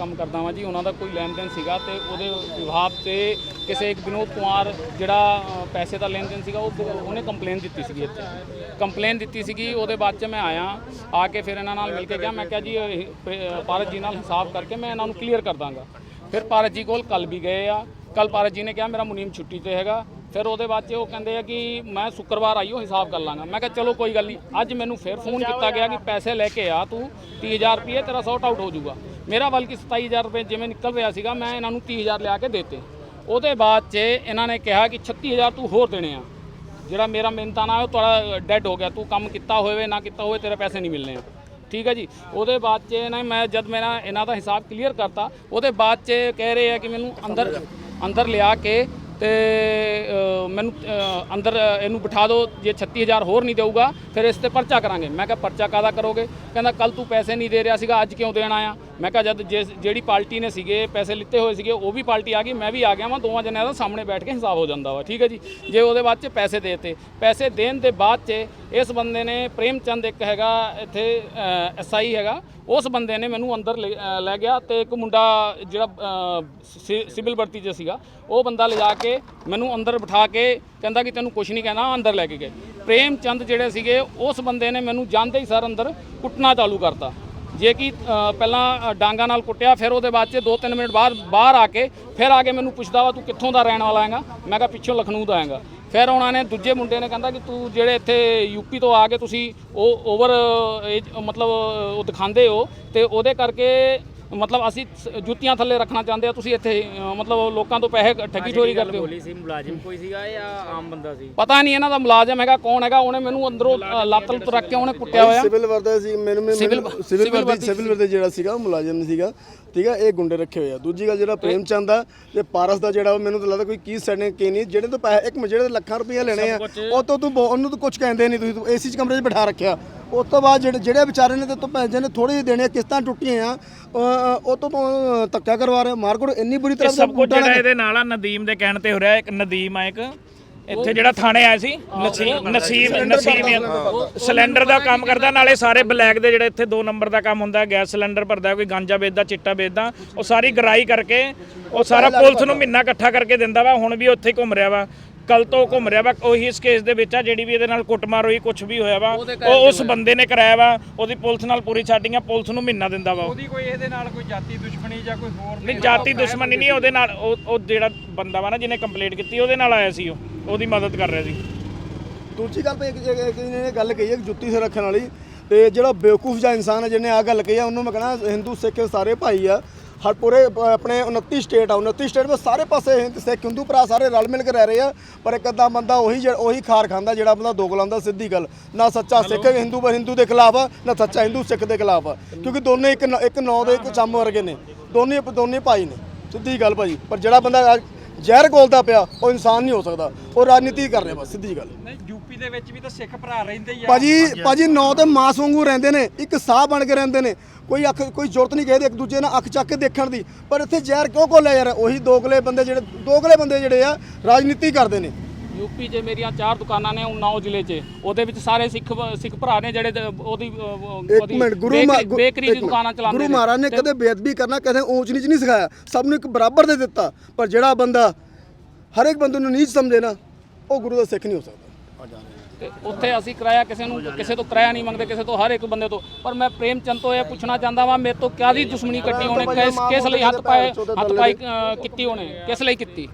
ਕੰਮ ਕਰਦਾ ਵਾਂ ਜੀ ਉਹਨਾਂ ਦਾ ਕੋਈ ਲੈਣ ਦੇਣ ਸੀਗਾ ਤੇ ਉਹਦੇ ਵਿਭਾਗ ਤੇ ਕਿਸੇ ਇੱਕ ਵਿਨੋਦ ਕੁਮਾਰ ਜਿਹੜਾ ਪੈਸੇ ਦਾ ਲੈਣ ਦੇਣ ਸੀਗਾ ਉਹ ਉਹਨੇ ਕੰਪਲੇਨ ਦਿੱਤੀ ਸੀਗੀ ਇੱਥੇ। ਕੰਪਲੇਨ ਦਿੱਤੀ ਸੀਗੀ ਉਹਦੇ ਬਾਅਦ ਚ ਮੈਂ ਆਇਆ ਆ ਕੇ ਫਿਰ ਇਹਨਾਂ ਨਾਲ ਮਿਲ ਕੇ ਗਿਆ ਮੈਂ ਕਿਹਾ ਜੀ ਪਾਰਸ ਜੀ ਨਾਲ ਹਿਸਾਬ ਕਰਕੇ ਮੈਂ ਇਹਨਾਂ ਨੂੰ ਕਲੀਅਰ ਕਰ ਦਾਂਗਾ। ਫਿਰ ਪਾਰਸ ਜੀ ਕੋਲ ਕੱਲ ਵੀ ਗਏ ਆ ਕੱਲ ਪਾਰਸ ਜੀ ਨੇ ਕਿਹਾ ਮੇਰਾ ਮੁਨੀਮ ਛੁੱਟੀ ਤੇ ਹੈਗਾ। ਫਿਰ ਉਹਦੇ ਬਾਅਦ 'ਚ ਉਹ ਕਹਿੰਦੇ ਆ ਕਿ ਮੈਂ ਸ਼ੁੱਕਰਵਾਰ ਆਈਓ ਹਿਸਾਬ ਕਰ ਲਾਂਗਾ। ਮੈਂ ਕਿਹਾ ਚਲੋ ਕੋਈ ਗੱਲ ਨਹੀਂ ਅੱਜ ਮੈਨੂੰ ਫਿਰ ਫੋਨ ਕੀਤਾ ਗਿਆ ਕਿ ਪੈਸੇ ਲੈ ਕੇ ਆ ਤੂੰ 30000 ਰੁਪਏ ਤੇਰਾ ਸੌਟ ਆਊਟ ਹੋ ਜਾਊਗਾ। ਮੇਰਾ ਬਲਕਿ 27000 ਰੁਪਏ ਜਿਵੇਂ ਨਿਕਲ ਰਿਹਾ ਸੀਗਾ, ਮੈਂ ਇਹਨਾਂ ਨੂੰ 30000 ਲਿਆ ਕੇ ਦੇਤੇ। ਉਹਦੇ ਬਾਅਦ 'ਚ ਇਹਨਾਂ ਨੇ ਕਿਹਾ ਕਿ 36000 ਤੂੰ ਹੋਰ ਦੇਣੇ ਆ। ਜਿਹੜਾ ਮੇਰਾ ਮਿਹਨਤਾਨਾ ਹੈ ਉਹ ਤੁਹਾਡਾ ਡੈਡ ਹੋ ਗਿਆ। ਤੂੰ ਕੰਮ ਕੀਤਾ ਹੋਵੇ, ਨਾ ਕੀਤਾ ਹੋਵੇ, ਤੇਰੇ ਪੈਸੇ ਨਹੀਂ ਮਿਲਣੇ ਆ। ਠੀਕ ਹੈ ਜੀ? ਉਹਦੇ ਬਾਅਦ 'ਚ ਇਹਨਾਂ ਮੈਂ ਜਦ ਮੇਰਾ ਇਹਨਾਂ ਦਾ ਹਿਸਾਬ ਕਲੀਅਰ ਕਰਤਾ, ਉਹਦੇ ਬਾਅਦ 'ਚ ਕਹਿ ਰਹੇ ਆ ਕਿ ਮੈਨੂੰ ਅੰਦਰ ਅੰਦਰ ਲਿਆ ਕੇ ਤੇ ਮੈਨੂੰ ਅੰਦਰ ਇਹਨੂੰ ਬਿਠਾ ਦਿਓ, ਜੇ 36000 ਹੋਰ ਨਹੀਂ ਦੇਊਗਾ, ਫਿਰ ਇਸ ਤੇ ਪਰਚਾ ਕਰਾਂਗੇ। ਮੈਂ ਕਿਹਾ, ਪਰਚਾ ਕਾਦਾ ਕਰੋਗੇ? ਕਹਿੰਦਾ ਕੱਲ ਤੂੰ ਪੈਸੇ ਨਹੀਂ ਦੇ ਰਿਹਾ ਸੀਗਾ, ਅੱਜ ਕਿਉਂ ਦੇਣ ਆਇਆ? ਮੈਂ ਕਿਹਾ, ਜਦ ਜਿਸ- ਜਿਹੜੀ ਪਾਰਟੀ ਨੇ ਸੀਗੇ, ਪੈਸੇ ਲਿੱਤੇ ਹੋਏ ਸੀਗੇ, ਉਹ ਵੀ ਪਾਰਟੀ ਆ ਗਈ, ਮੈਂ ਵੀ ਆ ਗਿਆ ਵਾਂ, ਦੋਵਾਂ ਜਣਿਆਂ ਦਾ ਸਾਹਮਣੇ ਬੈਠ ਕੇ ਹਿਸਾਬ ਹੋ ਜਾਂਦਾ ਵਾ, ਠੀਕ ਹੈ ਜੀ? ਜੇ ਉਹਦੇ ਬਾਅਦ ਚ ਪੈਸੇ ਦੇਤੇ। ਪੈਸੇ ਦੇਣ ਦੇ ਬਾਅਦ ਚ ਇਸ ਬੰਦੇ ਨੇ ਪ੍ਰੇਮ ਚੰਦ ਇੱਕ ਹੈਗਾ, ਇੱਥੇ ਐਸਆਈ ਹੈਗਾ, ਉਸ ਬੰਦੇ ਨੇ ਮੈਨੂੰ ਅੰਦਰ ਲੈ ਲੈ ਗਿਆ ਤੇ ਇੱਕ ਮੁੰਡਾ ਜਿਹੜਾ ਸਿ- ਸਿਵਲ ਵਰਤੀ 'ਚ ਸੀਗਾ, ਉਹ ਬੰਦਾ ਲਿਜਾ ਕੇ ਮੈਨੂੰ ਅੰਦਰ ਬਿਠਾ ਕੇ ਕਹਿੰਦਾ ਕਿ ਤੈਨੂੰ ਕੁਝ ਨਹੀਂ ਕਹਿਣਾ ਅੰਦਰ ਲੈ ਕੇ ਗਏ। ਪ੍ਰੇਮ ਚੰਦ ਜਿਹੜੇ ਸੀਗੇ, ਉਸ ਬੰਦੇ ਨੇ ਮੈਨੂੰ ਜਾਂਦੇ ਹੀ ਸਰ ਅੰਦਰ ਕੁੱਟਣਾ ਚਾਲੂ ਕਰਤਾ। ਜੇ ਕਿ ਪਹਿਲਾਂ ਡਾਂਗਾ ਨਾਲ ਕੁੱਟਿਆ, ਫਿਰ ਉਹਦੇ ਬਾਅਦ 'ਚ 2-3 ਮਿੰਟ ਬਾਅਦ ਬਾਹਰ ਆ ਕੇ ਫਿਰ ਆ ਕੇ ਮੈਨੂੰ ਪੁੱਛਦਾ ਵਾ, ਤੂੰ ਕਿੱਥੋਂ ਦਾ ਰਹਿਣ ਵਾਲਾ ਹੈਗਾ? ਮੈਂ ਕਿਹਾ, ਪਿੱਛੋਂ ਲਖਨਊ ਦਾ ਹੈਗਾ। ਫਿਰ ਉਹਨਾਂ ਨੇ ਦੂਜੇ ਮੁੰਡੇ ਨੇ ਕਹਿੰਦਾ ਕਿ, ਤੂੰ ਜਿਹੜੇ ਇੱਥੇ ਯੂਪੀ ਤੋਂ ਆ ਕੇ ਤੁਸੀਂ ਉਹ ਓਵਰ ਏਜ ਮਤਲਬ, ਉਹ ਦਿਖਾਉਂਦੇ ਹੋ ਤੇ ਉਹਦੇ ਕਰਕੇ ਮਤਲਬ ਅਸੀਂ ਜੁੱਤੀਆਂ ਥੱਲੇ ਰੱਖਣਾ ਚਾਹੁੰਦੇ ਆ ਤੁਸੀਂ ਇੱਥੇ ਮਤਲਬ ਲੋਕਾਂ ਤੋਂ ਪੈਸੇ ਠੱਗੀ ਚੋਰੀ ਕਰਦੇ ਹੋ? ਬੋਲੀ ਸੀ ਮੁਲਾਜ਼ਮ ਕੋਈ ਸੀਗਾ ਜਾਂ ਆਮ ਬੰਦਾ ਸੀ? ਪਤਾ ਨਹੀਂ ਇਹਨਾਂ ਦਾ ਮੁਲਾਜ਼ਮ ਹੈਗਾ ਕੌਣ ਹੈਗਾ ਉਹਨੇ ਮੈਨੂੰ ਅੰਦਰੋਂ ਲੱਤ ਲੁੱਤ ਰੱਖ ਕੇ ਉਹਨੇ ਕੁੱਟਿਆ ਹੋਇਆ। ਸਿਵਲ ਵਰਦਾ ਸੀ ਮੈਨੂੰ ਮੈਨੂੰ- ਸਿਵਲ- ਸਿਵਲ ਵਰਦੀ ਵਰਦੀ ਸਿਵਲ ਵਰਦੇ ਜਿਹੜਾ ਸੀਗਾ ਉਹ ਮੁਲਾਜ਼ਮ ਸੀਗਾ। ਠੀਕ ਆ ਇਹ ਗੁੰਡੇ ਰੱਖੇ ਹੋਏ ਆ। ਦੂਜੀ ਗੱਲ ਜਿਹੜਾ ਪ੍ਰੇਮ ਚੰਦ ਆ ਤੇ ਪਾਰਸ ਦਾ ਜਿਹੜਾ ਉਹ ਮੈਨੂੰ ਤਾਂ ਲੱਗਦਾ ਕੋਈ ਕੀ ਸੈਣੇ ਕੀ ਨਹੀਂ ਜਿਹੜੇ ਤੋਂ ਪੈਸੇ ਇੱਕ ਜਿਹੜੇ ਲੱਖਾਂ ਰੁਪਏ ਲੈਣੇ ਆ ਉਹ ਤੋਂ ਤੂੰ ਉਹਨੂੰ ਤਾਂ ਕੁਝ ਕਹਿੰਦੇ ਨਹੀਂ ਤੁਸੀਂ ਏਸੀ ਚ ਕਮਰੇ 'ਚ ਬਿਠਾ ਰੱਖਿਆ। ਉਸ ਤੋਂ ਬਾਅਦ ਜਿਹੜੇ ਜਿਹੜੇ ਵਿਚਾਰੇ ਨੇ ਤੇ ਤੋਂ ਪੈਸੇ ਨੇ ਥੋੜੇ ਜਿਹੇ ਦੇਣੇ ਕਿਸ਼ਤਾਂ ਟੁੱਟੀਆਂ ਆ ਉਹ ਤੋਂ ਤੋਂ ਧੱਕਾ ਕਰਵਾ ਰਹੇ ਮਾਰਕੋਟ ਇੰਨੀ ਬੁਰੀ ਤਰ੍ਹਾਂ ਸਭ ਕੁਝ ਜਿਹੜਾ ਇਹਦੇ ਨਾਲ ਆ ਨਦੀਮ ਦੇ ਕਹਿਣ ਤੇ ਹੋ ਰਿਹਾ ਇੱਕ ਨਦੀਮ ਆ ਇੱਕ। ਇੱਥੇ ਜਿਹੜਾ ਥਾਣੇ ਆਇਆ ਸੀ ਨਸੀਮ ਨਸੀਮ ਨਸੀਮ ਆ। ਸਿਲੰਡਰ ਦਾ ਕੰਮ ਕਰਦਾ ਨਾਲੇ ਸਾਰੇ ਬਲੈਕ ਦੇ ਜਿਹੜੇ ਇੱਥੇ 2 ਨੰਬਰ ਦਾ ਕੰਮ ਹੁੰਦਾ ਗੈਸ ਸਿਲੰਡਰ ਭਰਦਾ ਕੋਈ ਗਾਂਜਾ ਵੇਚਦਾ ਚਿੱਟਾ ਵੇਚਦਾ ਉਹ ਸਾਰੀ ਗਰਾਈ ਕਰਕੇ ਉਹ ਸਾਰਾ ਪੁਲਿਸ ਨੂੰ ਮਹੀਨਾ ਇਕੱਠਾ ਕਰਕੇ ਦਿੰਦਾ ਵਾ ਹੁਣ ਵੀ ਉੱਥੇ ਹੀ ਘੁੰਮ ਰਿਹਾ ਵਾ। ਕੱਲ ਤੋਂ ਘੁੰਮ ਰਿਹਾ ਵਾ ਉਹੀ ਇਸ ਕੇਸ ਦੇ ਵਿੱਚ ਆ ਜਿਹੜੀ ਵੀ ਇਹਦੇ ਨਾਲ ਕੁੱਟਮਾਰ ਹੋਈ ਕੁਝ ਵੀ ਹੋਇਆ ਵਾ ਉਹ ਉਸ ਬੰਦੇ ਨੇ ਕਰਾਇਆ ਵਾ ਉਹਦੀ ਪੁਲਿਸ ਨਾਲ ਪੂਰੀ ਛਾਟਿੰਗ ਆ ਪੁਲਿਸ ਨੂੰ ਮਹੀਨਾ ਦਿੰਦਾ ਵਾ ਉਹ। ਉਹਦੀ ਕੋਈ ਇਹਦੇ ਨਾਲ ਕੋਈ ਜਾਤੀ ਦੁਸ਼ਮਣੀ ਜਾਂ ਕੋਈ ਹੋਰ ਨਹੀਂ ਜਾਤੀ ਦੁਸ਼ਮਣੀ ਨਹੀਂ ਉਹਦੇ ਨਾਲ ਉਹ ਉਹ ਜਿਹੜਾ ਬੰਦਾ ਵਾ ਨਾ ਜਿਹਨੇ ਕੰਪਲੇਂਟ ਕੀਤੀ ਉਹਦੇ ਨਾਲ ਆਇਆ ਸੀ ਉਹ ਉਹਦੀ ਮਦਦ ਕਰ ਰਿਹਾ ਸੀ ਦੂਜੀ ਗੱਲ ਇੱਕ ਇਹ ਗੱਲ ਕਹੀ ਹੈ ਕਿ ਜੁੱਤੀ ਸੇ ਰੱਖਣ ਵਾਲੀ ਤੇ ਜਿਹੜਾ ਬੇਵਕੂਫ ਜਿਹਾ ਇਨਸਾਨ ਹੈ ਜਿਹਨੇ ਆ ਗੱਲ ਕਹੀ ਆ ਉਹਨੂੰ ਮੈਂ ਕਹਣਾ ਹਿੰਦੂ ਸਿੱਖ ਸਾਰੇ ਭਾਈ ਆ ਹਰ ਪੂਰੇ ਆਪਣੇ 29 ਸਟੇਟ ਆ। 29 ਸਟੇਟ ਵਿੱਚ ਸਾਰੇ ਪਾਸੇ ਹਿੰਦ ਸਿੱਖ ਹਿੰਦੂ ਭਰਾ ਸਾਰੇ ਰਲ ਮਿਲ ਕੇ ਰਹਿ ਰਹੇ ਆ ਪਰ ਇੱਕ ਅੱਧਾ ਬੰਦਾ ਉਹੀ ਉਹੀ ਖਾਰ ਖਾਂਦਾ ਜਿਹੜਾ ਬੰਦਾ ਦੋਗਲਾ ਹੁੰਦਾ ਸਿੱਧੀ ਗੱਲ। ਨਾ ਸੱਚਾ ਸਿੱਖ ਹਿੰਦੂ ਹਿੰਦੂ ਦੇ ਖਿਲਾਫ ਆ ਨਾ ਸੱਚਾ ਹਿੰਦੂ ਸਿੱਖ ਦੇ ਖਿਲਾਫ ਆ। ਕਿਉਂਕਿ ਦੋਨੇ ਇੱਕ ਇੱਕ ਨੌ ਦੇ ਇੱਕ ਚੰਮ ਵਰਗੇ ਨੇ। ਦੋਨੇ ਦੋਨੇ ਭਾਈ ਨੇ। ਸਿੱਧੀ ਗੱਲ ਭਾਜੀ। ਪਰ ਜਿਹੜਾ ਬੰਦਾ ਜ਼ਹਿਰ ਗੋਲਦਾ ਪਿਆ ਉਹ ਇਨਸਾਨ ਨਹੀਂ ਹੋ ਸਕਦਾ। ਉਹ ਰਾਜਨੀਤੀ ਕਰ ਰਿਹਾ ਬਸ ਸਿੱਧੀ ਗੱਲ। ਨਹੀਂ ਯੂਪੀ ਦੇ ਵਿੱਚ ਵੀ ਤਾਂ ਸਿੱਖ ਭਰਾ ਰਹਿੰਦੇ ਹੀ ਆ। ਭਾਜੀ ਭਾਜੀ ਨੌ ਤੇ ਮਾਸ ਵਾਂਗੂ ਰਹਿੰਦੇ ਨੇ ਇੱਕ ਸਾਹ ਬਣ ਕੇ ਰਹਿੰਦੇ ਨੇ। ਕੋਈ ਅੱਖ ਕੋਈ ਜ਼ਰੂਰਤ ਨਹੀਂ ਕਿਸੇ ਇੱਕ ਦੂਜੇ ਨਾਲ ਅੱਖ ਚੱਕ ਕੇ ਦੇਖਣ ਦੀ। ਪਰ ਇੱਥੇ ਜ਼ਹਿਰ ਕਿਉਂ ਕੋਲੇ ਯਾਰ? ਉਹੀ ਦੋਗਲੇ ਬੰਦੇ ਜਿਹੜੇ ਦੋਗਲੇ ਬੰਦੇ ਜਿਹੜੇ ਆ ਰਾਜਨੀਤੀ ਕਰਦੇ ਨੇ। ਯੂਪੀ 'ਚ ਮੇਰੀਆਂ ਚਾਰ ਦੁਕਾਨਾਂ ਨੇ ਉਨਾਓ ਜ਼ਿਲ੍ਹੇ 'ਚ। ਉਹਦੇ ਵਿੱਚ ਸਾਰੇ ਸਿੱਖ ਸਿੱਖ ਭਰਾ ਨੇ ਜਿਹੜੇ ਉਹਦੀ ਇੱਕ ਮਿੰਟ ਗੁਰੂ ਬੇਕਰੀ- ਦੀ। ਦੁਕਾਨਾਂ ਚਲਾਉਂਦੇ ਗੁਰੂ ਮਹਾਰਾਜ ਨੇ ਕਦੇ ਬੇਅਦਬੀ ਕਰਨਾ ਕਦੇ ਊਚ ਨੀਚ ਨਹੀਂ ਸਿਖਾਇਆ। ਸਭ ਨੂੰ ਇੱਕ ਬਰਾਬਰ ਦੇ ਦਿੱਤਾ। ਪਰ ਜਿਹੜਾ ਬੰਦਾ ਹਰ ਇੱਕ ਬੰਦੇ ਨੂੰ ਨੀਚ ਸਮਝੇ ਨਾ ਉਹ ਗੁਰੂ ਦਾ ਸਿੱਖ ਨਹੀਂ ਹੋ ਸਕਦਾ। ਤੇ ਉੱਥੇ ਅਸੀਂ ਕਿਰਾਇਆ ਕਿਸੇ ਨੂੰ ਕਿਸੇ ਤੋਂ ਕਿਰਾਇਆ ਨਹੀਂ ਮੰਗਦੇ ਕਿਸੇ ਤੋਂ ਹਰ ਇੱਕ ਬੰਦੇ ਤੋਂ। ਪਰ ਮੈਂ ਪ੍ਰੇਮ ਚੰਦ ਤੋਂ ਇਹ ਪੁੱਛਣਾ ਚਾਹੁੰਦਾ ਵਾਂ ਮੇਰੇ ਤੋਂ ਕਿਆਦੀ ਦੁਸ਼ਮਣੀ ਕੱਟੀ ਉਹਨੇ ਕਿਸ ਕਿਸ ਲਈ ਹੱਥ ਪਾਏ ਹੱਥ ਪਾਈ ਕੀਤੀ ਉਹਨੇ ਕਿਸ ਲਈ ਕੀਤੀ?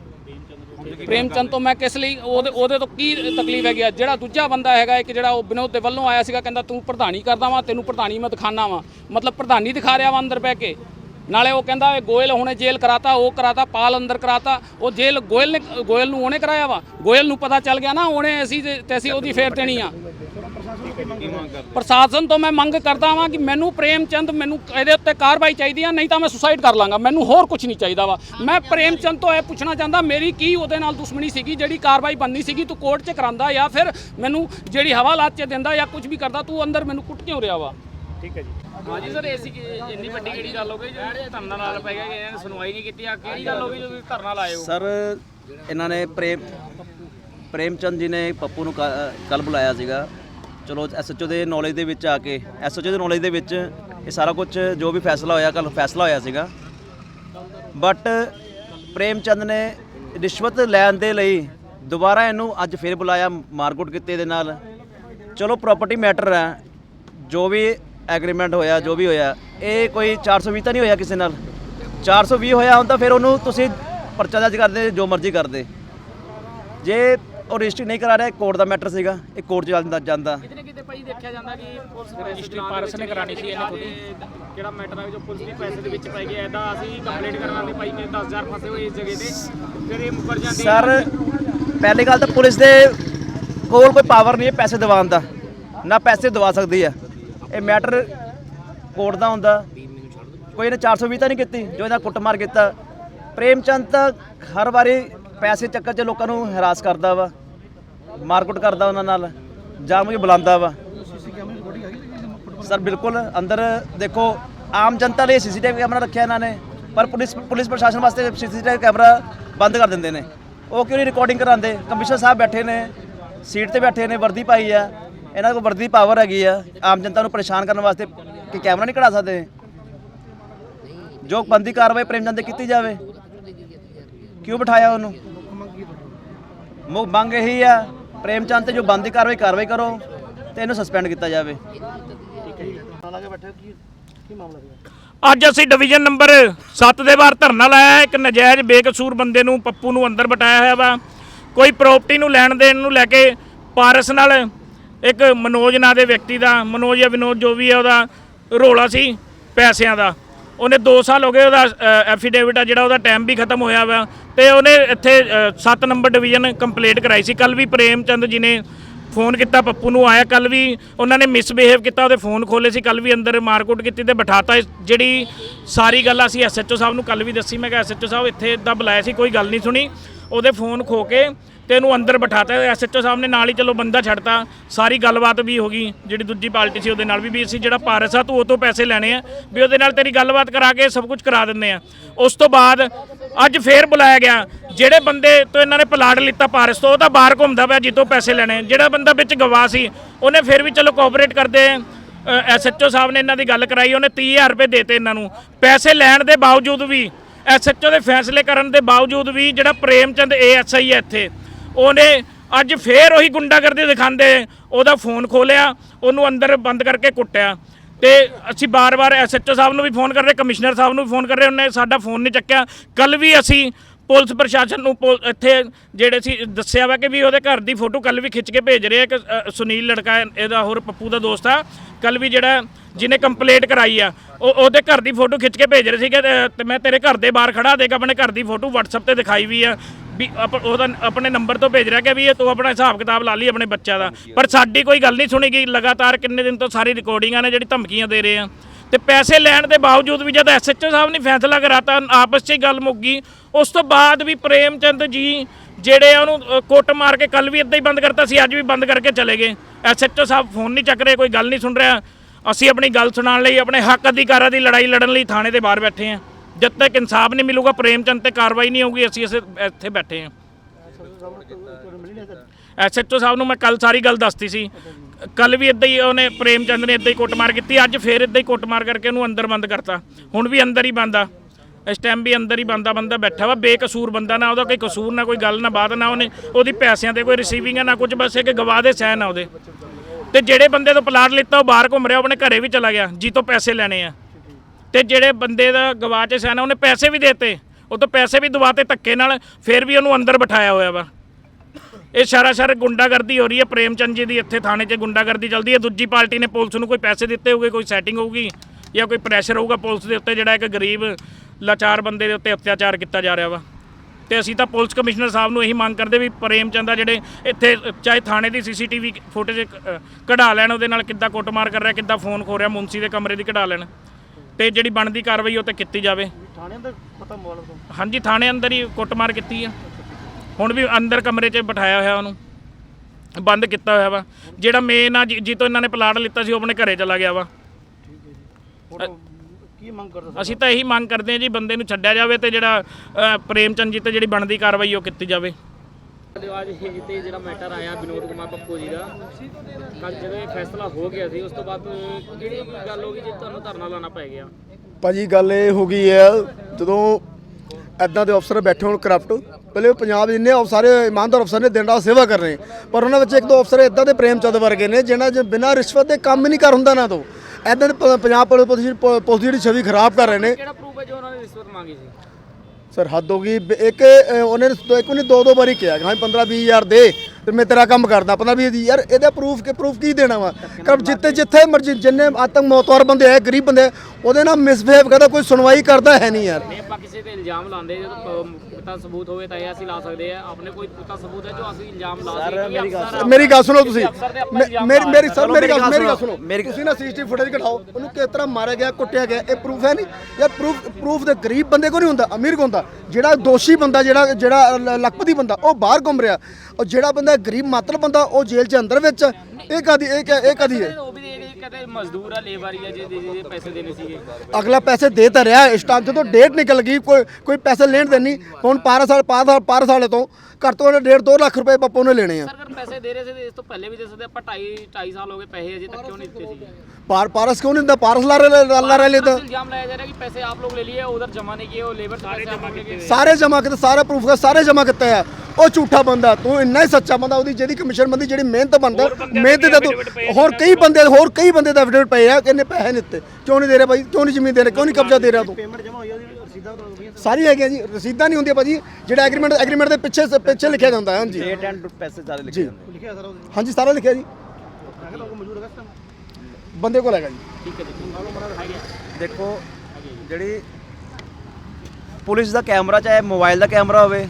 ਪ੍ਰੇਮ ਚੰਦ ਤੋਂ ਮੈਂ ਕਿਸ ਲਈ, ਉਹਦੇ ਉਹਦੇ ਤੋਂ ਕੀ ਤਕਲੀਫ ਹੈਗੀ ਆ? ਜਿਹੜਾ ਦੂਜਾ ਬੰਦਾ ਹੈਗਾ ਇੱਕ, ਜਿਹੜਾ ਉਹ ਵਿਨੋਦ ਦੇ ਵੱਲੋਂ ਆਇਆ ਸੀਗਾ, ਕਹਿੰਦਾ ਤੂੰ ਪ੍ਰਧਾਨੀ ਕਰਦਾ ਵਾਂ, ਤੈਨੂੰ ਪ੍ਰਧਾਨੀ ਮੈਂ ਦਿਖਾਣਾ ਵਾਂ। ਮਤਲਬ ਪ੍ਰਧਾਨੀ ਦਿਖਾ ਰਿਹਾ ਵਾ ਅੰਦਰ ਬਹਿ ਕੇ। ਨਾਲੇ ਉਹ ਕਹਿੰਦਾ, ਇਹ ਗੋਇਲ ਹੁਣੇ ਜੇਲ੍ਹ ਕਰਾਤਾ, ਉਹ ਕਰਾਤਾ, ਪਾਲ ਅੰਦਰ ਕਰਾਤਾ, ਉਹ ਜੇਲ੍ਹ ਗੋਇਲ ਨੇ ਗੋਇਲ ਨੂੰ ਉਹਨੇ ਕਰਾਇਆ ਵਾ? ਗੋਇਲ ਨੂੰ ਪਤਾ ਚੱਲ ਗਿਆ ਨਾ, ਉਹਨੇ ਅਸੀਂ ਤੇ ਅਸੀਂ ਉਹਦੀ ਫੇਰ ਦੇਣੀ ਆ। ਪ੍ਰਸ਼ਾਸਨ ਤੋਂ ਮੈਂ ਮੰਗ ਕਰਦਾ ਵਾਂ ਕਿ ਮੈਨੂੰ ਪ੍ਰੇਮ ਚੰਦ ਮੈਨੂੰ ਇਹਦੇ ਉੱਤੇ ਕਾਰਵਾਈ ਚਾਹੀਦੀ ਆ ਨਹੀਂ ਤਾਂ ਮੈਂ ਸੁਸਾਈਡ ਕਰ ਲਾਂਗਾ। ਮੈਨੂੰ ਹੋਰ ਕੁਝ ਨਹੀਂ ਚਾਹੀਦਾ ਵਾ। ਮੈਂ ਪ੍ਰੇਮ ਚੰਦ ਤੋਂ ਇਹ ਪੁੱਛਣਾ ਚਾਹੁੰਦਾ ਮੇਰੀ ਕੀ ਉਹਦੇ ਨਾਲ ਦੁਸ਼ਮਣੀ ਸੀਗੀ ਜਿਹੜੀ ਕਾਰਵਾਈ ਬੰਦੀ ਸੀਗੀ ਤੂੰ ਕੋਰਟ 'ਚ ਕਰਾਂਦਾ ਜਾਂ ਫਿਰ ਮੈਨੂੰ ਜਿਹੜੀ ਹਵਾਲਾਤ 'ਚ ਦਿੰਦਾ ਜਾਂ ਕੁਝ ਵੀ ਕਰਦਾ ਤੂੰ ਅੰਦਰ ਮੈਨੂੰ ਕੁੱਟ ਕਿਉਂ ਰਿਹਾ ਵਾ? ਠੀਕ ਹੈ ਜੀ। ਹਾਂਜੀ ਸਰ ਏਸੀ ਇੰਨੀ ਵੱਡੀ ਕਿਹੜੀ ਗੱਲ ਹੋ ਗਈ ਜਿਹੜੇ ਧਰਨਾ ਨਾਲ ਪੈ ਗਿਆ ਇਹਨਾਂ ਨੇ ਸੁਣਵਾਈ ਨਹੀਂ ਕੀਤੀ। ਆ ਕਿਹੜੀ ਗੱਲ ਹੋ ਗਈ ਜਦੋਂ ਧਰਨਾ ਲਾਏ ਸਰ ਇਹਨਾਂ ਨੇ ਪ੍ਰੇਮ ਪ੍ਰੇਮਚੰਦ ਜੀ ਨੇ ਪੱਪੂ ਨੂੰ ਕੱਲ ਬੁਲਾਇਆ ਸੀਗਾ। ਚਲੋ ਐਸਐਚਓ ਦੇ ਨੌਲੇਜ ਦੇ ਵਿੱਚ ਆ ਕੇ ਐਸਐਚਓ ਦੇ ਨੌਲੇਜ ਦੇ ਵਿੱਚ ਇਹ ਸਾਰਾ ਕੁਝ ਜੋ ਵੀ ਫੈਸਲਾ ਹੋਇਆ ਕੱਲ ਫੈਸਲਾ ਹੋਇਆ ਸੀਗਾ। ਬਟ ਪ੍ਰੇਮ ਚੰਦ ਨੇ ਰਿਸ਼ਵਤ ਲੈਣ ਦੇ ਲਈ ਦੁਬਾਰਾ ਇਹਨੂੰ ਅੱਜ ਫਿਰ ਬੁਲਾਇਆ, ਮਾਰਕੁੱਟ ਕੀਤੀ ਇਹਦੇ ਨਾਲ। ਚਲੋ ਪ੍ਰਾਪਰਟੀ ਮੈਟਰ ਹੈ, ਜੋ ਵੀ ਐਗਰੀਮੈਂਟ ਹੋਇਆ, ਜੋ ਵੀ ਹੋਇਆ, ਇਹ ਕੋਈ 420 ਤਾਂ ਨਹੀਂ ਹੋਇਆ ਕਿਸੇ ਨਾਲ? 420 ਹੋਇਆ ਹੁੰਦਾ ਫਿਰ ਉਹਨੂੰ ਤੁਸੀਂ ਪਰਚਾ ਦਰਜ ਕਰਦੇ ਜੋ ਮਰਜ਼ੀ ਕਰਦੇ ਜੇ ਉਹ ਰਜਿਸਟਰੀ ਨਹੀਂ ਕਰਾ ਰਿਹਾ ਕੋਰਟ ਦਾ ਮੈਟਰ ਸੀਗਾ ਇਹ ਕੋਰਟ ਚ ਜਾਂਦਾ ਜਾਂਦਾ। ਕਿਤੇ ਨਾ ਕਿਤੇ ਭਾਈ ਦੇਖਿਆ ਜਾਂਦਾ ਕਿ ਪੁਲਿਸ ਰਜਿਸਟਰੀ ਪਾਰਸ ਨੇ ਕਰਾਣੀ ਸੀ ਇਹਨੇ ਥੋੜੀ ਕਿਹੜਾ ਮੈਟਰ ਹੈ ਜੋ ਪੁਲਿਸ ਵੀ ਪੈਸੇ ਦੇ ਵਿੱਚ ਪੈ ਗਿਆ ਐਦਾਂ ਅਸੀਂ ਕੰਪਲੀਟ ਕਰਨ ਵਾਲੇ ਭਾਈ ਨੇ 10000 ਫਸੇ ਹੋਏ ਇਸ ਜਗ੍ਹਾ ਤੇ ਫਿਰ ਇਹ ਮੁਕਰ ਜਾਂਦੇ ਆ। ਸਰ ਪਹਿਲੀ ਗੱਲ ਤਾਂ ਪੁਲਿਸ ਦੇ ਕੋਲ ਕੋਈ ਪਾਵਰ ਨਹੀਂ ਹੈ ਪੈਸੇ ਦਿਵਾਉਣ ਦਾ ਨਾ ਪੈਸੇ ਦਵਾ ਸਕਦੀ ਹੈ। ਇਹ ਮੈਟਰ ਕੋਰਟ ਦਾ ਹੁੰਦਾ। ਕੋਈ ਇਹਨੇ 420 ਤਾਂ ਨਹੀਂ ਕੀਤੀ ਜੋ ਇਹਦਾ ਕੁੱਟਮਾਰ ਕੀਤਾ। ਪ੍ਰੇਮਚੰਦ ਤਾਂ ਹਰ ਵਾਰੀ ਪੈਸੇ ਚੱਕਰ 'ਚ ਲੋਕਾਂ ਨੂੰ ਹਰਾਸ ਕਰਦਾ ਵਾ, ਮਾਰਕੁੱਟ ਕਰਦਾ ਉਹਨਾਂ ਨਾਲ, ਜਾਂ ਮੁਝੇ ਬੁਲਾਉਂਦਾ ਵਾ। ਸਰ, ਬਿਲਕੁਲ ਅੰਦਰ ਦੇਖੋ, ਆਮ ਜਨਤਾ ਲਈ ਸੀਸੀਟੀਵੀ ਕੈਮਰਾ ਰੱਖਿਆ ਇਹਨਾਂ ਨੇ, ਪਰ ਪੁਲਿਸ ਪੁਲਿਸ ਪ੍ਰਸ਼ਾਸਨ ਵਾਸਤੇ ਸੀਸੀਟੀਵੀ ਕੈਮਰਾ ਬੰਦ ਕਰ ਦਿੰਦੇ ਨੇ। ਉਹ ਕਿਉਂ ਨਹੀਂ ਰਿਕਾਰਡਿੰਗ ਕਰਾਉਂਦੇ? ਕਮਿਸ਼ਨਰ ਸਾਹਿਬ ਬੈਠੇ ਨੇ, ਸੀਟ ਤੇ ਬੈਠੇ ਨੇ, ਵਰਦੀ ਪਾਈ ਆ। ਇਹਨਾਂ ਕੋਲ ਵਰਦੀ ਪਾਵਰ ਹੈਗੀ ਆ। ਆਮ ਜਨਤਾ ਨੂੰ ਪਰੇਸ਼ਾਨ ਕਰਨ ਵਾਸਤੇ ਕਿ ਕੈਮਰਾ ਨਹੀਂ ਕਢਾ ਸਕਦੇ? ਜੋ ਬੰਦੀ ਕਾਰਵਾਈ ਪ੍ਰੇਮਚੰਦ ਤੇ ਕੀਤੀ ਜਾਵੇ। ਕਿਉਂ ਬਿਠਾਇਆ ਉਹਨੂੰ? ਮੁੱਖ ਮੰਗ ਇਹੀ ਆ, ਪ੍ਰੇਮਚੰਦ ਤੇ ਜੋ ਬੰਦੀ ਕਾਰਵਾਈ ਕਾਰਵਾਈ ਕਰੋ, ਤੇ ਇਹਨੂੰ ਸਸਪੈਂਡ ਕੀਤਾ ਜਾਵੇ। ਅੱਜ ਅਸੀਂ ਡਿਵੀਜ਼ਨ ਨੰਬਰ 7 ਦੇ ਬਾਹਰ ਧਰਨਾ ਲਾਇਆ ਇੱਕ ਨਜਾਇਜ਼ ਬੇਕਸੂਰ ਬੰਦੇ ਨੂੰ ਪੱਪੂ ਨੂੰ ਅੰਦਰ ਬਿਠਾਇਆ ਹੋਇਆ ਵਾ। ਕੋਈ ਪ੍ਰਾਪਰਟੀ ਨੂੰ ਲੈਣ ਦੇਣ ਨੂੰ ਲੈ ਕੇ ਪਾਰਸ ਨਾਲ ਇੱਕ ਮਨੋਜ ਨਾਂ ਦੇ ਵਿਅਕਤੀ ਦਾ, ਮਨੋਜ ਜਾਂ ਵਿਨੋਦ ਜੋ ਵੀ ਹੈ ਉਹਦਾ ਰੋਲਾ ਸੀ ਪੈਸਿਆਂ ਦਾ। ਉਹਨੇ 2 ਸਾਲ ਹੋ ਗਏ ਉਹਦਾ ਐਫੀਡੇਵਿਟ ਆ ਜਿਹੜਾ ਉਹਦਾ ਟਾਈਮ ਵੀ ਖਤਮ ਹੋਇਆ ਵਾ। ਤੇ ਉਹਨੇ ਇੱਥੇ 7 ਨੰਬਰ ਡਿਵੀਜ਼ਨ ਕੰਪਲੀਟ ਕਰਾਈ ਸੀ। ਕੱਲ ਵੀ ਪ੍ਰੇਮ ਚੰਦ ਜੀ ਨੇ ਫੋਨ ਕੀਤਾ, ਪੱਪੂ ਨੂੰ ਆਇਆ। ਕੱਲ ਵੀ ਉਹਨਾਂ ਨੇ ਮਿਸਬਿਹੇਵ ਕੀਤਾ, ਉਹਦੇ ਫੋਨ ਖੋਲੇ ਸੀ। ਕੱਲ ਵੀ ਅੰਦਰ ਮਾਰਕੁੱਟ ਕੀਤੀ ਤੇ ਬਿਠਾਤਾ। ਜਿਹੜੀ ਸਾਰੀ ਗੱਲ ਅਸੀਂ ਐਸਐਚਓ ਸਾਹਿਬ ਨੂੰ ਕੱਲ ਵੀ ਦੱਸੀ। ਮੈਂ ਕਿਹਾ ਐਸਐਚਓ ਸਾਹਿਬ ਇੱਥੇ ਇਦਾਂ ਬੁਲਾਇਆ ਸੀ, ਕੋਈ ਗੱਲ ਨਹੀਂ ਸੁਣੀ। ਉਹਦੇ ਫੋਨ ਖੋ ਕੇ ਤੇ ਇਹਨੂੰ ਅੰਦਰ ਬਿਠਾਤਾ ਐਸਐਚਓ ਸਾਹਿਬ ਨੇ ਨਾਲ ਹੀ ਚਲੋ ਬੰਦਾ ਛੱਡਤਾ। ਸਾਰੀ ਗੱਲਬਾਤ ਵੀ ਹੋ ਗਈ। ਜਿਹੜੀ ਦੂਜੀ ਪਾਰਟੀ ਸੀ ਉਹਦੇ ਨਾਲ ਵੀ ਵੀ ਅਸੀਂ ਜਿਹੜਾ ਪਾਰਸ ਆ, ਤੂੰ ਉਹ ਤੋਂ ਪੈਸੇ ਲੈਣੇ ਆ, ਵੀ ਉਹਦੇ ਨਾਲ ਤੇਰੀ ਗੱਲਬਾਤ ਕਰਾ ਕੇ ਸਭ ਕੁਝ ਕਰਾ ਦਿੰਦੇ ਆ। ਉਸ ਤੋਂ ਬਾਅਦ ਅੱਜ ਫੇਰ ਬੁਲਾਇਆ ਗਿਆ। ਜਿਹੜੇ ਬੰਦੇ ਤੋਂ ਇਹਨਾਂ ਨੇ ਪਲਾਟ ਲਿੱਤਾ ਪਾਰਸ ਤੋਂ, ਉਹ ਤਾਂ ਬਾਹਰ ਘੁੰਮਦਾ ਪਿਆ ਜਿੱਤੋਂ ਪੈਸੇ ਲੈਣੇ ਜਿਹੜਾ ਬੰਦਾ ਵਿੱਚ ਗਵਾ ਸੀ, ਉਹਨੇ ਫਿਰ ਵੀ ਚਲੋ ਕੋਆਪਰੇਟ ਕਰਦੇ ਐਸਐਚਓ ਸਾਹਿਬ ਨੇ ਇਹਨਾਂ ਦੀ ਗੱਲ ਕਰਾਈ, ਉਹਨੇ 30000 ਰੁਪਏ ਦੇਤੇ ਇਹਨਾਂ ਨੂੰ। ਪੈਸੇ ਲੈਣ ਦੇ ਬਾਵਜੂਦ ਵੀ, ਐਸਐਚਓ ਦੇ ਫੈਸਲੇ ਕਰਨ ਦੇ ਬਾਵਜੂਦ ਵੀ ਜਿਹੜਾ ਪ੍ਰੇਮਚੰਦ ਏਐਸਆਈ ਹੈ ਇੱਥੇ ਉਹਨੇ ਅੱਜ ਫੇਰ ਉਹੀ ਗੁੰਡਾਗਰਦੀ ਦਿਖਾਉਂਦੇ ਉਹਦਾ ਫੋਨ ਖੋਲਿਆ, ਉਹਨੂੰ ਅੰਦਰ ਬੰਦ ਕਰਕੇ ਕੁੱਟਿਆ। ਤੇ ਅਸੀਂ ਬਾਰ-ਬਾਰ ਐਸਐਚਓ ਸਾਹਿਬ ਨੂੰ ਵੀ ਫੋਨ ਕਰ ਰਹੇ, ਕਮਿਸ਼ਨਰ ਸਾਹਿਬ ਨੂੰ ਵੀ ਫੋਨ ਕਰ ਰਹੇ, ਉਹਨੇ ਸਾਡਾ ਫੋਨ ਨਹੀਂ ਚੱਕਿਆ। ਕੱਲ ਵੀ ਅਸੀਂ ਪੁਲਿਸ ਪ੍ਰਸ਼ਾਸਨ ਨੂੰ ਪੁਲ- ਇੱਥੇ ਜਿਹੜੇ ਸੀ, ਦੱਸਿਆ ਵਾ ਕਿ ਵੀ ਉਹਦੇ ਘਰ ਦੀ ਫੋਟੋ ਕੱਲ ਵੀ ਖਿੱਚ ਕੇ ਭੇਜ ਰਹੇ ਆ ਕਿ ਸੁਨੀਲ ਲੜਕਾ, ਇਹਦਾ ਹੋਰ ਪੱਪੂ ਦਾ ਦੋਸਤ ਆ। ਕੱਲ ਵੀ ਜਿਹੜਾ ਜਿਹਨੇ ਕੰਪਲੇਂਟ ਕਰਾਈ ਆ, ਉਹ, ਉਹਦੇ ਘਰ ਦੀ ਫੋਟੋ ਖਿੱਚ ਕੇ ਭੇਜ ਰਹੇ ਸੀ ਕਿ ਮੈਂ ਤੇਰੇ ਘਰ ਦੇ ਬਾਹਰ ਖੜਾ ਦੇਗਾ ਆਪਣੇ ਘਰ ਦੀ ਫੋਟੋ WhatsApp ਤੇ ਦਿਖਾਈ ਵੀ ਆ। ਵੀ ਆਪ- ਉਹਦਾ ਆਪਣੇ ਨੰਬਰ ਤੋਂ ਭੇਜ ਰਿਹਾ ਕਿ ਵੀ ਇਹ ਤੂੰ ਆਪਣਾ ਹਿਸਾਬ ਕਿਤਾਬ ਲਾ ਲਈ ਆਪਣੇ ਬੱਚਿਆਂ ਦਾ। ਪਰ ਸਾਡੀ ਕੋਈ ਗੱਲ ਨਹੀਂ ਸੁਣੀ ਗਈ। ਲਗਾਤਾਰ ਕਿੰਨੇ ਦਿਨ ਤੋਂ ਸਾਰੀ ਰਿਕਾਰਡਿੰਗਾਂ ਨੇ ਜਿਹੜੀ ਧਮਕੀਆਂ ਦੇ ਰਹੇ ਆ। ਤੇ ਪੈਸੇ ਲੈਣ ਦੇ ਬਾਵਜੂਦ ਵੀ ਜਦ ਐਸਐਚਓ ਸਾਹਿਬ ਨੇ ਫੈਸਲਾ ਕਰਾਤਾ ਆਪਸ 'ਚ ਹੀ ਗੱਲ ਮੁੱਕ ਗਈ। ਉਸ ਤੋਂ ਬਾਅਦ ਵੀ ਪ੍ਰੇਮਚੰਦ ਜੀ ਜਿਹੜੇ ਆ ਉਹਨੂੰ ਅ, ਕੁੱਟ ਮਾਰ ਕੇ ਕੱਲ ਵੀ ਇਦਾਂ ਹੀ ਬੰਦ ਕਰਤਾ ਸੀ ਅੱਜ ਵੀ ਬੰਦ ਕਰਕੇ ਚਲੇ ਗਏ। ਐਸਐਚਓ ਸਾਹਿਬ ਫੋਨ ਨਹੀਂ ਚੱਕ ਰਹੇ ਕੋਈ ਗੱਲ ਨਹੀਂ ਸੁਣ ਰਿਹਾ। ਅਸੀਂ ਆਪਣੀ ਗੱਲ ਸੁਣਾਉਣ ਲਈ ਆਪਣੇ ਹੱਕ ਅਧਿਕਾਰਾਂ ਦੀ ਲੜਾਈ ਲੜਨ ਲਈ ਥਾਣੇ ਦੇ ਬਾਹਰ ਬੈਠੇ ਹਾਂ ਜਦ ਤੱਕ ਇਨਸਾਫ ਨਹੀਂ ਮਿਲੂਗਾ, ਪ੍ਰੇਮਚੰਦ ਤੇ ਕਾਰਵਾਈ ਨਹੀਂ ਹੋਊਗੀ, ਅਸੀਂ ਇਸੇ- ਇੱਥੇ ਬੈਠੇ ਹਾਂ। ਐਸਐਚਓ ਸਾਹਿਬ ਨੂੰ ਮੈਂ ਕੱਲ ਸਾਰੀ ਗੱਲ ਦੱਸਤੀ ਸੀ। ਕੱਲ ਵੀ ਇਦਾਂ ਹੀ ਉਹਨੇ ਪ੍ਰੇਮਚੰਦ ਨੇ ਇਦਾਂ ਹੀ ਕੁੱਟਮਾਰ ਕੀਤੀ, ਅੱਜ ਫੇਰ ਇਦਾਂ ਹੀ ਕੁੱਟਮਾਰ ਕਰਕੇ ਉਹਨੂੰ ਅੰਦਰ ਬੰਦ ਕਰਤਾ। ਹੁਣ ਵੀ ਅੰਦਰ ਹੀ ਬੰਦਾ ਇਸ ਟਾਈਮ ਵੀ ਅੰਦਰ ਹੀ ਬੰਦਾ ਬੰਦਾ ਬੈਠਾ ਵਾ, ਬੇਕਸੂਰ ਬੰਦਾ ਨਾ ਉਹਦਾ ਕੋਈ ਕਸੂਰ, ਨਾ ਕੋਈ ਗੱਲ, ਨਾ ਬਾਤ, ਨਾ ਉਹਨੇ ਉਹਦੀ ਪੈਸਿਆਂ ਤੇ ਕੋਈ ਰਿਸੀਵਿੰਗ ਹੈ ਨਾ ਕੁਝ ਬਸ ਇੱਕ ਗਵਾਹ ਦੇ ਸਹਿਨ ਆ ਉਹਦੇ। ਤੇ ਜਿਹੜੇ ਬੰਦੇ ਤੋਂ ਪਲਾਟ ਲਿੱਤਾ, ਉਹ ਬਾਹਰ ਘੁੰਮ ਰਿਹਾ, ਉਹ ਆਪਣੇ ਘਰੇ ਵੀ ਚਲਾ ਗਿਆ, ਜੀ ਤੋਂ ਪੈਸੇ ਲੈਣੇ ਆ। ਤੇ ਜਿਹੜੇ ਬੰਦੇ ਦਾ ਗਵਾਹ ਚ ਸਹਿਨ ਉਹਨੇ ਪੈਸੇ ਵੀ ਦੇਤੇ। ਉਹ ਤੋਂ ਪੈਸੇ ਵੀ ਦਵਾਤੇ ਧੱਕੇ ਨਾਲ, ਫਿਰ ਵੀ ਉਹਨੂੰ ਅੰਦਰ ਬਿਠਾਇਆ ਹੋਇਆ ਵਾ। ਇਹ ਸਾਰਾ ਸਾਰਾ ਗੁੰਡਾਗਰਦੀ ਹੋ ਰਹੀ ਹੈ, ਪ੍ਰੇਮਚੰਦ ਜੀ ਦੀ ਇੱਥੇ ਥਾਣੇ 'ਚ ਗੁੰਡਾਗਰਦੀ ਚੱਲਦੀ ਹੈ। ਦੂਜੀ ਪਾਰਟੀ ਨੇ ਪੁਲਿਸ ਨੂੰ ਕੋਈ ਪੈਸੇ ਦਿੱਤੇ ਹੋਗੇ ਕੋਈ ਸੈਟਿੰਗ ਹੋਊਗੀ, ਜਾਂ ਕੋਈ ਪ੍ਰੈਸ਼ਰ ਹੋਊਗਾ ਪੁਲਿਸ ਦੇ ਉੱਤੇ, ਜਿਹੜਾ ਇੱਕ ਗਰੀਬ, ਲਾਚਾਰ ਬੰਦੇ ਦੇ ਉੱਤੇ ਅਤਿਆਚਾਰ ਕੀਤਾ ਜਾ ਰਿਹਾ ਵਾ। ਤੇ ਅਸੀਂ ਤਾਂ ਪੁਲਿਸ ਕਮਿਸ਼ਨਰ ਸਾਹਿਬ ਨੂੰ ਇਹੀ ਮੰਗ ਕਰਦੇ ਵੀ ਪ੍ਰੇਮਚੰਦ ਆ ਜਿਹੜੇ ਇੱਥੇ, ਚਾਹੇ ਥਾਣੇ ਦੀ ਸੀਸੀਟੀਵੀ ਫੁਟੇਜ ਕਢਾ ਲੈਣ, ਉਹਦੇ ਨਾਲ ਕਿੱਦਾਂ ਕੁੱਟਮਾਰ ਕਰ ਰਿਹਾ, ਕਿੱਦਾਂ ਫੋਨ ਖੋ ਰਿਹਾ ਮੁੰਸੀ ਦੇ ਕਮਰੇ ਦੀ ਕਢਾ ਲੈਣ। ਤੇ ਜਿਹੜੀ ਬਣਦੀ ਕਾਰਵਾਈ ਉਹ ਤੇ ਕੀਤੀ ਜਾਵੇ। ਥਾਣੇ ਅੰਦਰ ਪਤਾ ਮੋਬਾਈਲ ਤੋਂ? ਹਾਂਜੀ ਥਾਣੇ ਅੰਦਰ ਹੀ ਕੁੱਟਮਾਰ ਕੀਤੀ ਆ। ਹੁਣ ਵੀ ਅੰਦਰ ਕਮਰੇ 'ਚ ਬਿਠਾਇਆ ਹੋਇਆ ਉਹਨੂੰ। ਬੰਦ ਕੀਤਾ ਹੋਇਆ ਵਾ। ਜਿਹੜਾ ਮੇਨ ਆ ਜਿ ਤੋਂ ਇਹਨਾਂ ਨੇ ਪਲਾਟ ਲਿੱਤਾ ਸੀ ਉਹ ਆਪਣੇ ਘਰੇ ਚਲਾ ਗਿਆ ਵਾ। ਕੀ ਮੰਗ ਕਰਦੇ ਅਸੀਂ ਤਾਂ ਇਹੀ ਮੰਗ ਕਰਦੇ ਹਾਂ ਜੀ ਬੰਦੇ ਨੂੰ ਛੱਡਿਆ ਜਾਵੇ ਤੇ ਜਿਹੜਾ ਅ, ਪ੍ਰੇਮਚੰਦ ਜੀ ਤੇ ਜਿਹੜੀ ਬਣਦੀ ਕਾਰਵਾਈ ਉਹ ਕੀਤੀ ਜਾਵੇ। ਅੱਜ ਇਹ ਤੇ ਜਿਹੜਾ ਮੈਟਰ ਆਇਆ ਵਿਨੋਦ ਕੁਮਾਰ ਪੱਪੂ ਜੀ ਦਾ ਕੱਲ ਜਦੋਂ ਇਹ ਫੈਸਲਾ ਹੋ ਗਿਆ ਸੀ ਉਸ ਤੋਂ ਬਾਅਦ ਕਿਹੜੀ ਗੱਲ ਹੋ ਗਈ ਜੇ ਤੁਹਾਨੂੰ ਧਰਨਾ ਲਾਣਾ ਪੈ ਗਿਆ। ਭਾਜੀ ਗੱਲ ਇਹ ਹੋ ਗਈ ਹੈ ਜਦੋਂ ਐਦਾਂ ਦੇ ਅਫਸਰ ਬੈਠੇ ਹੋਣ ਕਰਪਟ ਪਹਿਲੇ ਪੰਜਾਬ ਜਿੰਨੇ ਅਫਸਰ ਸਾਰੇ ਇਮਾਨਦਾਰ ਅਫਸਰ ਨੇ ਦਿਨ ਰਾਤ ਸੇਵਾ ਕਰ ਰਹੇ ਪਰ ਉਹਨਾਂ ਵਿੱਚ ਇੱਕ ਦੋ ਅਫਸਰ ਇਦਾਂ ਦੇ ਪ੍ਰੇਮ ਚੰਦ ਵਰਗੇ ਨੇ ਜਿਹਨਾਂ ਜੇ ਬਿਨਾਂ ਰਿਸ਼ਵਤ ਦੇ ਕੰਮ ਹੀ ਨਹੀਂ ਕਰ ਹੁੰਦਾ ਨਾ ਤੋਂ। ਐਦਾਂ ਪੰਜਾਬ ਪੁਲਿਸ ਪੁਲਿਸ ਦੀ- ਪੁਲਿਸ ਦੀ ਜਿਹੜੀ ਛਵੀ ਖਰਾਬ ਕਰ ਰਹੇ ਨੇ। ਕਿਹੜਾ ਪ੍ਰੂਫ ਹੈ ਜੋ ਉਹਨਾਂ ਨੇ ਰਿਸ਼ਵਤ ਮੰਗੀ ਸੀ? ਸਰਹੱਦ ਹੋ ਗਈ। ਇੱਕ ਅ, ਉਹਨੇ ਇੱਕ ਉਹਨੇ ਦੋ ਦੋ ਵਾਰੀ ਕਿਹਾ ਕਿ ਹਾਂ 15 20 ਹਜ਼ਾਰ ਦੇ। ਤੇ ਮੈਂ ਤੇਰਾ ਕੰਮ ਕਰਦਾ 15 20 ਯਾਰ ਇਹਦਾ ਪ੍ਰੂਫ ਕਿ ਪ੍ਰੂਫ ਕੀ ਦੇਣਾ ਵਾ? ਕਰ ਜਿੱਤੇ ਜਿੱਥੇ ਮਰਜ਼ੀ ਜਿੰਨੇ ਆਤੰਕ ਮੌਤਵਾਰ ਬੰਦੇ ਹੈ ਗਰੀਬ ਬੰਦੇ ਉਹਦੇ ਨਾਲ ਮਿਸਬਿਹੇਵ ਕਰਦਾ ਕੋਈ ਸੁਣਵਾਈ ਕਰਦਾ ਹੈ ਨਹੀਂ ਯਾਰ। ਨਹੀਂ ਆਪਾਂ ਕਿਸੇ ਤੇ ਇਲਜ਼ਾਮ ਲਾਉਂਦੇ ਜਦੋਂ ਪੁੱਤਾ ਸਬੂਤ ਹੋਵੇ ਤਾਂ ਇਹ ਅਸੀਂ ਲਾ ਸਕਦੇ ਆ। ਆਪਣੇ ਕੋਈ ਪੁੱਤਾ ਸਬੂਤ ਹੈ ਜੋ ਅਸੀਂ ਇਲਜ਼ਾਮ ਲਾ ਸਕਦੇ ਮੇਰੀ ਗੱਲ ਸੁਣੋ। ਤੁਸੀਂ। ਮੇਰੀ ਮੇਰੀ ਸਰ ਮੇਰੀ ਗੱਲ ਮੇਰੀ ਗੱਲ ਸੁਣੋ। ਤੁਸੀਂ ਨਾ ਸੀਸੀਟੀਵੀ ਫੁਟੇਜ ਘਟਾਓ ਉਹਨੂੰ ਕਿਸ ਤਰ੍ਹਾਂ ਮਾਰਿਆ ਗਿਆ ਕੁੱਟਿਆ ਗਿਆ ਇਹ ਪ੍ਰੂਫ ਹੈ ਨਹੀਂ। ਯਾਰ ਪ੍ਰੂਫ ਪ੍ਰੂਫ ਦੇ ਗਰੀਬ ਬੰਦੇ ਕੋ ਨਹੀਂ ਹੁੰਦਾ ਅਮੀਰ ਕੋ ਹੁੰਦਾ। ਜਿਹੜਾ ਦੋਸ਼ੀ ਬੰਦਾ ਜਿਹੜਾ ਜਿਹੜਾ ਲੱਖਪਤੀ ਬੰਦਾ ਉਹ ਬਾਹਰ ਘੁੰਮ ਰਿਹਾ। ਉਹ ਜਿਹੜਾ ਬੰਦਾ ਗਰੀਬ ਮਾਤਲ ਬੰਦਾ ਉਹ ਜੇਲ੍ਹ 'ਚ ਅੰਦਰ ਵਿੱਚ, ਇਹ ਕਦੀ ਇਹ ਕ- ਇਹ ਕਦੀ ਹੈ? ਕਹਿੰਦੇ ਮਜ਼ਦੂਰ ਆ ਲੇਬਰ ਹੀ ਆ ਜੇ ਜੇ ਪੈਸੇ ਦੇਣੇ ਸੀਗੇ ਅਗਲਾ ਪੈਸੇ ਦੇ ਤਾਂ ਰਿਹਾ ਇਸ ਟਾਈਮ ਜਦੋਂ ਡੇਟ ਨਿਕਲ ਗਈ ਕੋਈ ਕੋਈ ਪੈਸੇ ਲੈਣ ਦੇਣੀ ਹੁਣ 12 ਸਾਲ ਪਾਰ ਪਾਰ ਸਾਲੇ ਤੋਂ ਘੱਟ ਤੋਂ ਘੱਟ ਡੇਢ 2 ਲੱਖ ਰੁਪਏ ਪੱਪੂ ਨੇ ਲੈਣੇ ਆ ਸਰ ਅਗਰ ਪੈਸੇ ਦੇ ਰਹੇ ਸੀ ਤੇ ਇਸ ਤੋਂ ਪਹਿਲੇ ਵੀ ਦੇ ਸਕਦੇ ਆਪਾਂ 2.5 2.5 ਸਾਲ ਹੋ ਗਏ ਪੈਸੇ ਅਜੇ ਤੱਕ ਕਿਉਂ ਨਹੀਂ ਦਿੱਤੇ ਸੀਗੇ ਪਾਰ ਪਾਰਸ ਕਿਉਂ ਨਹੀਂ ਦਿੰਦਾ ਪਾਰਸ ਲਾ ਰਹੇ ਲਾ ਰਹੇ ਤਾਂ इल्जाम लगाया जा रहा है कि पैसे आप लोग ले लिए उधर जमा नहीं किए वो लेबर से पैसे आप लोग लेके ਸਾਰੇ ਜਮਾ ਕੀਤੇ ਸਾਰੇ ਪ੍ਰੂਫ ਕਰ ਸਾਰੇ ਜਮਾ ਕੀਤੇ ਆ ਉਹ ਝੂਠਾ ਬੰਦਾ ਤੂੰ ਇੰਨਾ ਹੀ ਸੱਚਾ ਬੰਦਾ ਉਹਦੀ ਜਿਹਦੀ ਕਮਿਸ਼ਨ ਬੰਦੀ ਜਿਹੜੀ ਮਿਹਨਤ ਬੰਦਾ ਮਿਹਨਤ ਦਾ ਤੂੰ ਹੋਰ ਕਈ ਬੰਦੇ ਹੋਰ ਕਈ ਬੰਦੇ ਦਾ ਐਫੀਡੇਵਿਟ ਪਏ ਆ ਕਹਿੰਦੇ ਪੈਸੇ ਨਹੀਂ ਦਿੱਤੇ। ਕਿਉਂ ਨਹੀਂ ਦੇ ਰਿਹਾ ਭਾਈ ਕਿਉਂ ਨਹੀਂ ਜ਼ਮੀਨ ਦੇ ਰਿਹਾ? ਕਿਉਂ ਨਹੀਂ ਕਬਜ਼ਾ ਦੇ ਰਿਹਾ ਤੂੰ? ਸਾਰੀ ਹੈਗੀਆਂ ਜੀ ਰਸੀਦਾਂ ਨਹੀਂ ਹੁੰਦੀਆਂ ਭਾਜੀ। ਜਿਹੜਾ ਐਗਰੀਮੈਂਟ ਐਗਰੀਮੈਂਟ ਦੇ ਪਿੱਛੇ ਪਿੱਛੇ ਲਿਖਿਆ ਜਾਂਦਾ ਹੈ ਹਾਂਜੀ। ਡੇਟ ਐਂਡ ਪੈਸੇ ਸਾਰੇ ਲਿਖਿਆ ਸਾਰਾ ਉਹਦੇ। ਹਾਂਜੀ ਸਾਰਾ ਲਿਖਿਆ ਜੀ। ਬੰਦੇ ਕੋਲ ਹੈਗਾ ਜੀ। ਦੇਖੋ ਦੇਖੋ ਜਿਹੜੀ ਪੁਲਿਸ ਦਾ ਕੈਮਰਾ ਚਾਹੇ ਮੋਬਾਈਲ ਦਾ ਕੈਮਰਾ ਹੋਵੇ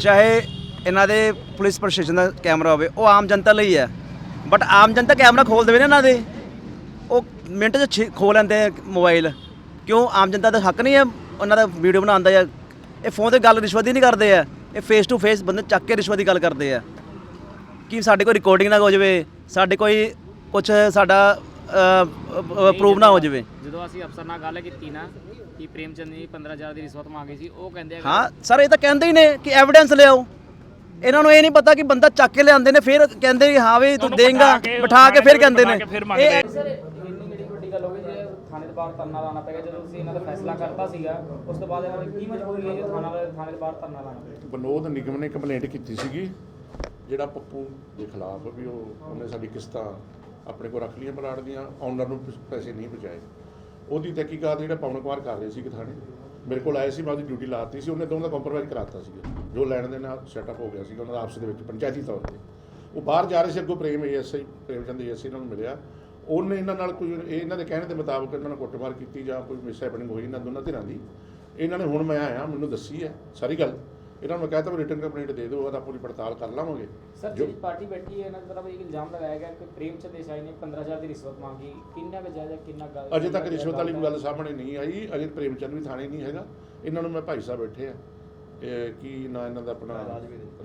ਚਾਹੇ ਇਹਨਾਂ ਦੇ ਪੁਲਿਸ ਪ੍ਰਸ਼ਾਸਨ ਦਾ ਕੈਮਰਾ ਹੋਵੇ ਉਹ ਆਮ ਜਨਤਾ ਲਈ ਹੈ। ਬਟ ਆਮ ਜਨਤਾ ਕੈਮਰਾ ਖੋਲ ਦੇਵੇ ਨਾ ਇਹਨਾਂ ਦੇ। ਉਹ ਮਿੰਟ 'ਚ ਖੋਲ ਲੈਂਦੇ ਆ ਮੋਬਾਈਲ। ਕਿਉਂ? ਆਮ ਜਨਤਾ ਦਾ ਹੱਕ ਨਹੀਂ ਹੈ ਉਹਨਾਂ ਦਾ ਵੀਡੀਓ ਬਣਾਉਣ ਦਾ ਜਾਂ ਇਹ ਫੋਨ ਤੇ ਗੱਲ ਰਿਸ਼ਵਤ ਦੀ ਨਹੀਂ ਕਰਦੇ ਆ। ਇਹ ਫੇਸ ਟੂ ਫੇਸ ਬੰਦੇ ਚੱਕ ਕੇ ਰਿਸ਼ਵਤ ਦੀ ਗੱਲ ਕਰਦੇ ਆ। ਕਿ ਸਾਡੇ ਕੋਈ ਰਿਕਾਰਡਿੰਗ ਨਾ ਹੋ ਜਾਵੇ ਸਾਡੇ ਕੋਈ ਕੁਝ ਸਾਡਾ ਪ੍ਰੂਵ ਨਾ ਹੋ ਜਾਵੇ। ਜਦੋਂ ਅਸੀਂ ਅਫਸਰ ਨਾਲ ਗੱਲ ਕੀਤੀ ਨਾ ਕਿ ਪ੍ਰੇਮਚੰਦ ਜੀ 15000 ਦੀ ਰਿਸ਼ਵਤ ਮੰਗੀ ਸੀ ਉਹ ਕਹਿੰਦੇ ਆ ਹਾਂ ਸਰ ਇਹ ਤਾਂ ਕਹਿੰਦੇ ਹੀ ਨੇ ਕਿ ਐਵੀਡੈਂਸ ਲਿਆਓ। ਇਹਨਾਂ ਨੂੰ ਇਹ ਨਹੀਂ ਪਤਾ ਕਿ ਬੰਦਾ ਚੱਕ ਕੇ ਲਿਆਂਦੇ ਨੇ ਫਿਰ ਕਹਿੰਦੇ ਹਾਂ ਵੀ ਤੂੰ ਦੇਂਗਾ ਬਿਠਾ ਕੇ, ਫਿਰ ਕਹਿੰਦੇ ਨੇ। ਇਹ ਸਰ ਗੱਲ ਹੋ ਗਈ ਜੇ ਥਾਣੇ ਦੇ ਬਾਹਰ ਧਰਨਾ ਲਾਣਾ ਪੈ ਗਿਆ, ਜਦੋਂ ਤੁਸੀਂ ਇਹਨਾਂ ਦਾ ਫੈਸਲਾ ਕਰਤਾ ਸੀਗਾ, ਉਸ ਤੋਂ ਬਾਅਦ ਇਹਨਾਂ ਦੀ ਕੀ ਮਜਬੂਰੀ ਹੈ ਜੇ ਥਾਣਾ ਵਾਲੇ ਥਾਣੇ ਦੇ ਬਾਹਰ ਧਰਨਾ ਲਾਣਾ ਪਿਆ ਨਿਗਮ ਨੇ ਕੰਪਲੇਂਟ ਕੀਤੀ ਸੀਗੀ, ਜਿਹੜਾ ਪੱਪੂ ਦੇ ਖਿਲਾਫ ਵੀ ਉਹ ਉਹਨੇ ਸਾਡੀ ਕਿਸ਼ਤਾਂ ਆਪਣੇ ਕੋਲ ਰੱਖ ਲਈਆਂ ਬਰਾੜ ਦੀਆਂ ਓਨਰ ਨੂੰ ਪੈਸੇ ਨਹੀਂ ਪਹੁੰਚਾਏ। ਉਹਦੀ ਤਹਿਕੀਕਾਤ ਜਿਹੜਾ ਪਵਨ ਕੁਮਾਰ ਕਰ ਰਹੇ ਸੀ ਕਿ ਥਾਣੇ, ਮੇਰੇ ਕੋਲ ਆਏ ਸੀ, ਮੈਂ ਉਹਦੀ ਡਿਊਟੀ ਲਾਤੀ ਸੀ, ਉਹਨੇ ਦੋਵਾਂ ਦਾ ਕੰਪਰੋਮਾਈਜ਼ ਕਰਾਤਾ ਸੀਗਾ। ਜੋ ਲੈਣ ਦੇ ਨਾਲ ਸੈਟਅਪ ਹੋ ਗਿਆ ਸੀਗਾ, ਉਹਨਾਂ ਦਾ ਆਪਸ ਦੇ ਵਿੱਚ ਪੰਚਾਇਤੀ ਤੌਰ ਤੇ। ਉਹ ਬਾਹਰ ਜਾ ਰਹੇ ਸੀ, ਅੱਗੋਂ ਪ੍ਰੇਮ ਏਐਸਆਈ ਪ੍ਰੇਮਚੰਦ ਏਐਸਆਈ ਇਹਨਾਂ ਨੂੰ ਮਿਲਿਆ। ਉਹਨੇ ਇਹਨਾਂ ਨਾਲ ਕੋਈ ਇਹ ਇਹਨਾਂ ਦੇ ਕਹਿਣ ਦੇ ਮੁਤਾਬਕ ਇਹਨਾਂ ਨਾਲ ਕੁੱਟਮਾਰ ਕੀਤੀ ਜਾਂ ਕੋਈ ਮਿਸਹੈਪਨਿੰਗ ਹੋਈ ਇਹਨਾਂ ਦੋਨਾਂ ਧਿਰਾਂ ਦੀ ਇਹਨਾਂ ਨੇ ਹੁਣ ਮੈਂ ਆਇਆ ਮੈਨੂੰ ਦੱਸੀ ਹੈ ਸਾਰੀ ਗੱਲ। ਇਹਨਾਂ ਨੂੰ ਮੈਂ ਕਹਿ ਤਾ ਵੀ ਰਿਟਰਨ ਕੰਪਲੇਂਟ ਦੇ ਦਿਓ ਉਹਦਾ ਪੂਰੀ ਪੜਤਾਲ ਕਰ ਲਾਵਾਂਗੇ। ਸਰ ਜਿਹੜੀ ਪਾਰਟੀ ਬੈਠੀ ਹੈ ਇਹਨਾਂ ਦੀ ਇੱਕ ਇਲਜ਼ਾਮ ਲਗਾਇਆ ਗਿਆ ਕਿ ਪ੍ਰੇਮਚੰਦ ਦੇਸਾਈ ਨੇ 15000 ਦੀ ਰਿਸ਼ਵਤ ਮੰਗੀ। ਕਿੰਨਾ ਕੁ ਜਾਇਜ਼ ਕਿੰਨਾ ਗਲਤ ਅਜੇ ਤੱਕ ਰਿਸ਼ਵਤ ਵਾਲੀ ਗੱਲ ਸਾਹਮਣੇ ਨਹੀਂ ਆਈ ਅਜੇ ਪ੍ਰੇਮਚੰਦ ਵੀ ਥਾਣੇ ਨਹੀਂ ਹੈਗਾ। ਇਹਨਾਂ ਨੂੰ ਮੈਂ ਭਾਈ ਸਾਹਿਬ ਬੈਠੇ ਆ। ਇਹ ਕੀ ਨਾਂ ਇਹਨਾਂ ਦਾ ਆਪਣਾ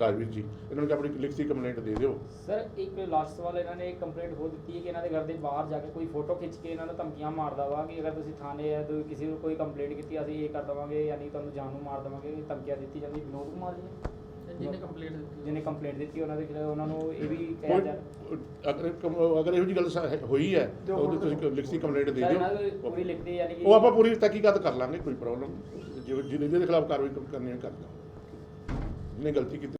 ਰਾਜਵੀਰ ਜੀ। ਇਹਨਾਂ ਨੂੰ ਆਪਣੀ ਲਿਖਤੀ ਕੰਪਲੇਂਟ ਦੇ ਦਿਓ। ਸਰ ਇੱਕ ਲਾਸਟ ਸਵਾਲ ਇਹਨਾਂ ਨੇ ਇੱਕ ਕੰਪਲੇਂਟ ਹੋ ਦਿੱਤੀ ਹੈ ਕਿ ਇਹਨਾਂ ਦੇ ਘਰ ਦੇ ਬਾਹਰ ਜਾ ਕੇ ਕੋਈ ਫੋਟੋ ਖਿੱਚ ਕੇ ਇਹਨਾਂ ਨੂੰ ਧਮਕੀਆਂ ਮਾਰਦਾ ਵਾ ਕਿ ਅਗਰ ਤੁਸੀਂ ਥਾਣੇ ਹੈ ਤਾਂ ਕਿਸੇ ਨੂੰ ਕੋਈ ਕੰਪਲੇਂਟ ਕੀਤੀ ਅਸੀਂ ਇਹ ਕਰ ਦਵਾਂਗੇ ਨਹੀਂ ਤੁਹਾਨੂੰ ਜਾਨ ਨੂੰ ਮਾਰ ਦਵਾਂਗੇ ਇਹ ਧਮਕੀਆਂ ਦਿੱਤੀ ਜਾਂਦੀ। ਵਿਨੋਦ ਕੁਮਾਰ ਜੀ? ਨੇ ਜਿਹਨੇ ਕੰਪਲੇਂਟ ਦਿੱਤੀ ਜਿਹਨੇ ਕੰਪਲੇਂਟ ਦਿੱਤੀ ਉਹਨਾਂ ਦੇ ਖਿਲਾਫ ਉਹਨਾਂ ਨੂੰ ਇਹ ਵੀ ਕਿਹਾ ਜਾ ਅਗਰ ਅਗਰ ਇਹੋ ਜੀ ਗੱਲ ਹੋਈ ਹੈ ਤਾਂ ਉਹਦੀ ਤੁਸੀਂ ਲਿਖਤੀ ਕੰਪਲੇਂਟ ਦੇ ਦਿਓ। ਪੂਰੀ ਲਿਖਦੀ ਯਾਨੀ ਕਿ ਉਹ ਆਪਾਂ ਪੂਰੀ ਤਹਿਕੀਕਾਤ ਕਰ ਲਾਂਗੇ ਕੋਈ ਪ੍ਰੋਬਲਮ ਜਿਹਨੇ ਜਿਹਦੇ ਖਿਲਾਫ ਕਾਰਵਾਈ ਕਰਨੀ ਹੈ ਕਰਦਾ। ਜਿਹਨੇ ਗਲਤੀ ਕੀਤੀ